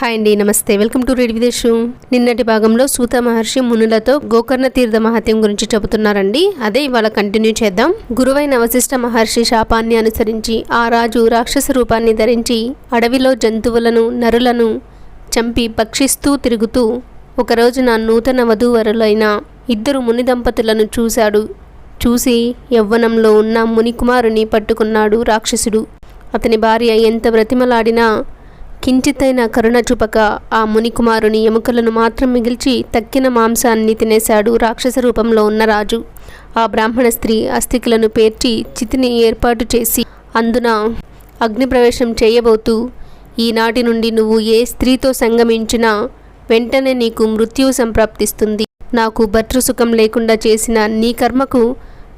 Hi అండి నమస్తే. Welcome to red విదేశం నిన్నటి భాగంలో సూత మహర్షి మునులతో గోకర్ణ తీర్థ మహత్యం గురించి చెబుతున్నారండి. అదే ఇవాళ కంటిన్యూ చేద్దాం. గురువైన వశిష్ఠ మహర్షి శాపాన్ని అనుసరించి ఆ రాజు రాక్షస రూపాన్ని ధరించి అడవిలో జంతువులను నరులను చంపి భక్షిస్తూ తిరుగుతూ ఒకరోజున నూతన వధూవరులైన ఇద్దరు ముని దంపతులను చూశాడు. చూసి యవ్వనంలో ఉన్న మునికుమారుని పట్టుకున్నాడు రాక్షసుడు. అతని భార్య ఎంత బ్రతిమలాడినా కించితైన కరుణ చూపక ఆ మునికుమారుని ఎముకలను మాత్రం మిగిల్చి తక్కిన మాంసాన్ని తినేశాడు రాక్షస రూపంలో ఉన్న రాజు. ఆ బ్రాహ్మణ స్త్రీ అస్థికులను పేర్చి చితిని ఏర్పాటు చేసి అందున అగ్నిప్రవేశం చేయబోతూ ఈనాటి నుండి నువ్వు ఏ స్త్రీతో సంగమించినా వెంటనే నీకు మృత్యువు సంప్రాప్తిస్తుంది. నాకు భర్తృసుఖం లేకుండా చేసిన నీ కర్మకు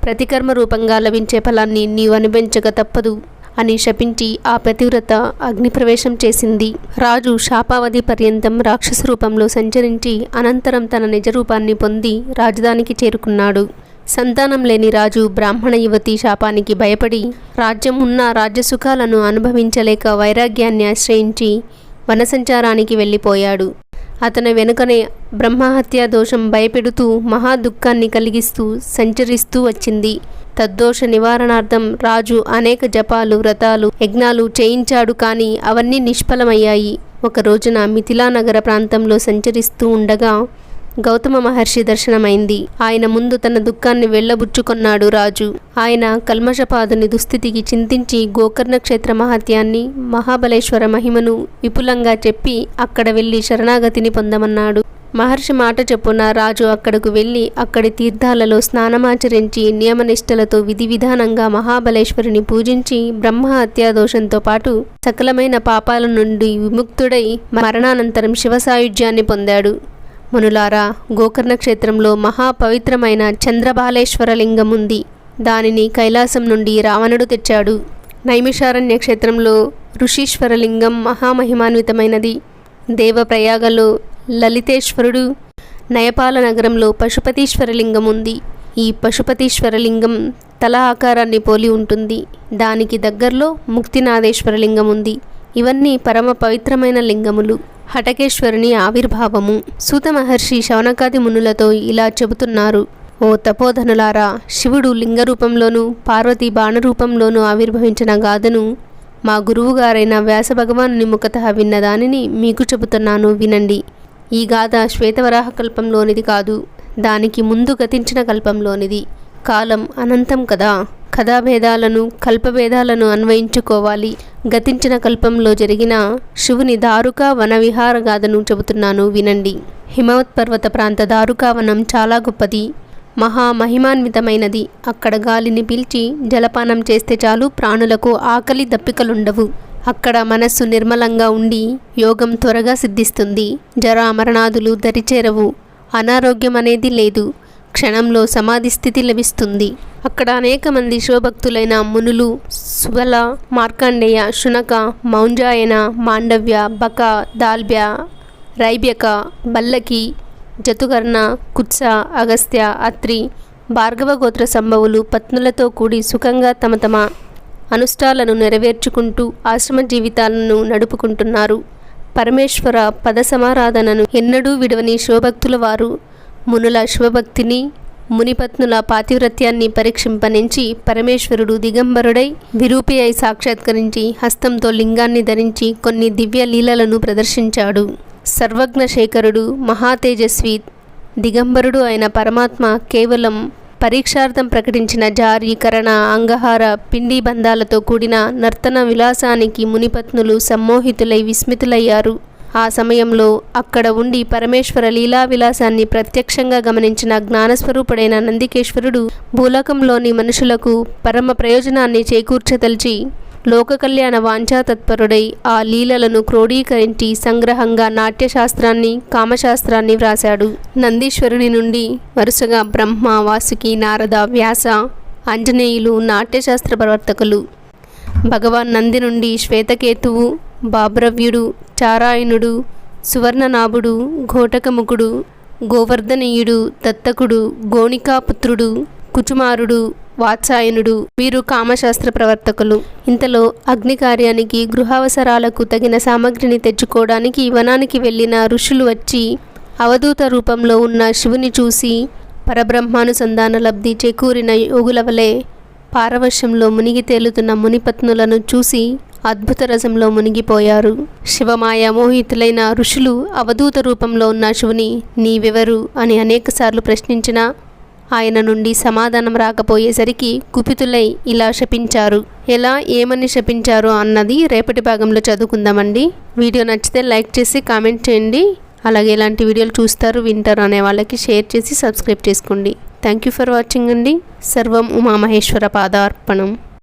ప్రతికర్మ రూపంగా లభించే ఫలాన్ని నీవు అనుభవించక తప్పదు. అని శపించి ఆ పతివ్రత అగ్నిప్రవేశం చేసింది. రాజు శాపావధి పర్యంతం రాక్షస రూపంలో సంచరించి అనంతరం తన నిజ రూపాన్ని పొంది రాజధానికి చేరుకున్నాడు. సంతానం లేని రాజు బ్రాహ్మణ యువతి శాపానికి భయపడి రాజ్యం ఉన్న రాజ్యసుఖాలను అనుభవించలేక వైరాగ్యాన్ని ఆశ్రయించి వనసంచారానికి వెళ్ళిపోయాడు. అతని వెనుకనే బ్రహ్మహత్యా దోషం భయపెడుతూ మహా దుఃఖాన్ని కలిగిస్తూ సంచరిస్తూ వచ్చింది. తద్దోష నివారణార్థం రాజు అనేక జపాలు వ్రతాలు యజ్ఞాలు చేయించాడు కానీ అవన్నీ నిష్ఫలమయ్యాయి. ఒక రోజున మిథిలా నగర ప్రాంతంలో సంచరిస్తూ ఉండగా గౌతమ మహర్షి దర్శనమైంది. ఆయన ముందు తన దుఃఖాన్ని వెళ్ళబుచ్చుకొన్నాడు రాజు. ఆయన కల్మషపాదుని దుస్థితికి చింతించి గోకర్ణ క్షేత్ర మహత్యాన్ని మహాబలేశ్వర మహిమను విపులంగా చెప్పి అక్కడ వెళ్ళి శరణాగతిని పొందమన్నాడు. మహర్షి మాట చెప్పున రాజు అక్కడకు వెళ్ళి అక్కడి తీర్థాలలో స్నానమాచరించి నియమనిష్టలతో విధి విధానంగా మహాబలేశ్వరుని పూజించి బ్రహ్మ హత్యాదోషంతో పాటు సకలమైన పాపాల నుండి విముక్తుడై మరణానంతరం శివసాయుజ్యాన్ని పొందాడు. మునులారా గోకర్ణ క్షేత్రంలో మహాపవిత్రమైన చంద్రబాలేశ్వరలింగం ఉంది. దానిని కైలాసం నుండి రావణుడు తెచ్చాడు. నైమిషారణ్య క్షేత్రంలో ఋషీశ్వరలింగం మహామహిమాన్వితమైనది. దేవప్రయాగలో లలితేశ్వరుడు. నయపాల నగరంలో పశుపతీశ్వరలింగం ఉంది. ఈ పశుపతీశ్వరలింగం తల ఆకారాన్ని పోలి ఉంటుంది. దానికి దగ్గరలో ముక్తినాథేశ్వరలింగం ఉంది. ఇవన్నీ పరమ పవిత్రమైన లింగములు. హటకేశ్వరుని ఆవిర్భావము. సూత మహర్షి శవనకాది మునులతో ఇలా చెబుతున్నారు. ఓ తపోధనులారా శివుడు లింగ రూపంలోనూ పార్వతి బాణరూపంలోనూ ఆవిర్భవించిన గాథను మా గురువుగారైన వ్యాస భగవానుని ముఖత విన్న దానిని మీకు చెబుతున్నాను వినండి. ఈ గాథ శ్వేతవరాహ కల్పంలోనిది కాదు దానికి ముందు గతించిన కల్పంలోనిది. కాలం అనంతం కదా. కథాభేదాలను కల్పభేదాలను అన్వయించుకోవాలి. గతించిన కల్పంలో జరిగిన శివుని దారుకా వన విహార గాథను చెబుతున్నాను వినండి. హిమవత్ పర్వత ప్రాంత దారుకా వనం చాలా గొప్పది. మహా మహిమాన్వితమైనది. అక్కడ గాలిని పీల్చి జలపానం చేస్తే చాలు ప్రాణులకు ఆకలి దప్పికలుండవు. అక్కడ మనస్సు నిర్మలంగా ఉండి యోగం త్వరగా సిద్ధిస్తుంది. జర అమరణాదులు దరిచేరవు. అనారోగ్యం అనేది లేదు. క్షణంలో సమాధి స్థితి లభిస్తుంది. అక్కడ అనేక మంది శివభక్తులైన మునులు సుబల మార్కాండేయ శునక మౌంజాయన మాండవ్య బక దాల్బ్య రైబ్యక బల్లకి జతుకర్ణ కుత్స అగస్త్య అత్రి భార్గవ గోత్ర సంభవులు పత్నులతో కూడి సుఖంగా తమ తమ అనుష్ఠాలను నెరవేర్చుకుంటూ ఆశ్రమ జీవితాలను నడుపుకుంటున్నారు. పరమేశ్వర పద సమారాధనను ఎన్నడూ విడవని శివభక్తుల వారు మునుల శివభక్తిని మునిపత్నుల పాతివ్రత్యాన్ని పరీక్షింపనించి పరమేశ్వరుడు దిగంబరుడై విరూపి అయి సాక్షాత్కరించి హస్తంతో లింగాన్ని ధరించి కొన్ని దివ్య లీలలను ప్రదర్శించాడు. సర్వజ్ఞ శేఖరుడు మహాతేజస్వి దిగంబరుడు అయిన పరమాత్మ కేవలం పరీక్షార్థం ప్రకటించిన జారీకరణ అంగహార పిండి బంధాలతో కూడిన నర్తన విలాసానికి మునిపత్నులు సమ్మోహితులై విస్మితులయ్యారు. ఆ సమయంలో అక్కడ ఉండి పరమేశ్వర లీలా విలాసాన్ని ప్రత్యక్షంగా గమనించిన జ్ఞానస్వరూపుడైన నందికేశ్వరుడు భూలోకంలోని మనుషులకు పరమ ప్రయోజనాన్ని చేకూర్చదలిచి లోక కళ్యాణ వాంఛాతత్పరుడై ఆ లీలలను క్రోడీకరించి సంగ్రహంగా నాట్యశాస్త్రాన్ని కామశాస్త్రాన్ని వ్రాశాడు. నందీశ్వరుని నుండి వరుసగా బ్రహ్మ వాసుకి నారద వ్యాస ఆంజనేయులు నాట్యశాస్త్ర ప్రవర్తకులు. భగవాన్ నంది నుండి శ్వేతకేతువు బాబ్రవ్యుడు చారాయణుడు సువర్ణనాభుడు ఘోటకముఖుడు గోవర్ధనీయుడు దత్తకుడు గోణికాపుత్రుడు కుచుమారుడు వాత్సాయనుడు వీరు కామశాస్త్ర ప్రవర్తకులు. ఇంతలో అగ్ని కార్యానికి గృహావసరాలకు తగిన సామగ్రిని తెచ్చుకోవడానికి వనానికి వెళ్ళిన ఋషులు వచ్చి అవధూత రూపంలో ఉన్న శివుని చూసి పరబ్రహ్మానుసంధాన లబ్ధి చేకూరిన యోగులవలే పారవశ్యంలో మునిగి తేలుతున్న మునిపత్నులను చూసి అద్భుత రసంలో మునిగిపోయారు. శివమాయ మోహితులైన ఋషులు అవధూత రూపంలో ఉన్న శివుని నీవెవరు? అని అనేకసార్లు ప్రశ్నించినా ఆయన నుండి సమాధానం రాకపోయేసరికి కుపితులై ఇలా శపించారు. ఎలా ఏమని శపించారు అన్నది రేపటి భాగంలో చదువుకుందామండి. వీడియో నచ్చితే లైక్ చేసి కామెంట్ చేయండి. అలాగే ఇలాంటి వీడియోలు చూస్తారు వింటారు అనే వాళ్ళకి షేర్ చేసి సబ్స్క్రైబ్ చేసుకోండి. థ్యాంక్ యూ ఫర్ వాచింగ్ అండి. సర్వం ఉమామహేశ్వర పాదార్పణం.